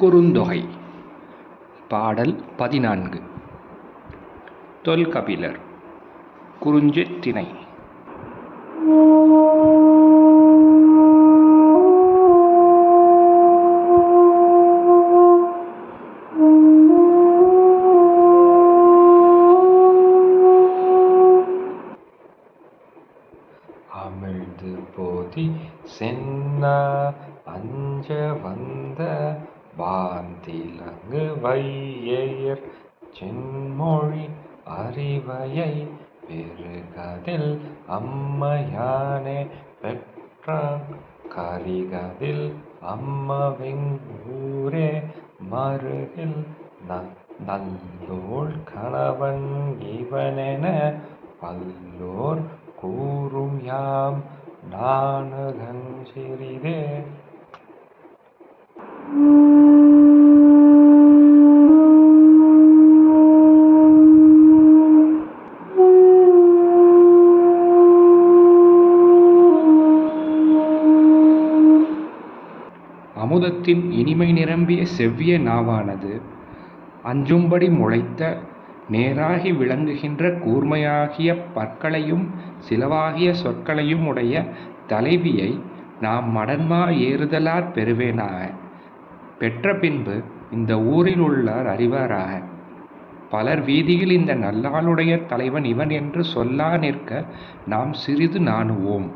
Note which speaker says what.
Speaker 1: குறுந்தொகை பாடல் பதினான்கு. தொல்கபிலர் குறிஞ்சித் திணை.
Speaker 2: அமிழ்து போதி சென்ன அஞ்ச வந்த வாந்திலங்கு வையர் செம்மொழி அறிவையை பெருகதில் அம்மையானே பெற்றான் கரிகதில் அம்மவெங்கூரே மருகில் நல்லோள் கணவன் இவனென பல்லோர் கூறும் யாம் நானுகன் சிறிதே
Speaker 1: அமுதத்தின் இனிமை நிரம்பிய செவ்விய நாவானது அஞ்சும்படி முளைத்த நேராகி விளங்குகின்ற கூர்மையாகிய பற்களையும் சிலவாகிய சொற்களையும் உடைய தலைவியை நாம் மடன்மா ஏறுதலார் பெறுவேனாக. பெற்ற பின்பு இந்த ஊரில் உள்ளார் அறிவாராக. பலர் வீதியில் இந்த நல்லாளுடைய தலைவன் இவன் என்று சொல்லா நிற்க நாம் சிறிது நாணுவோம்.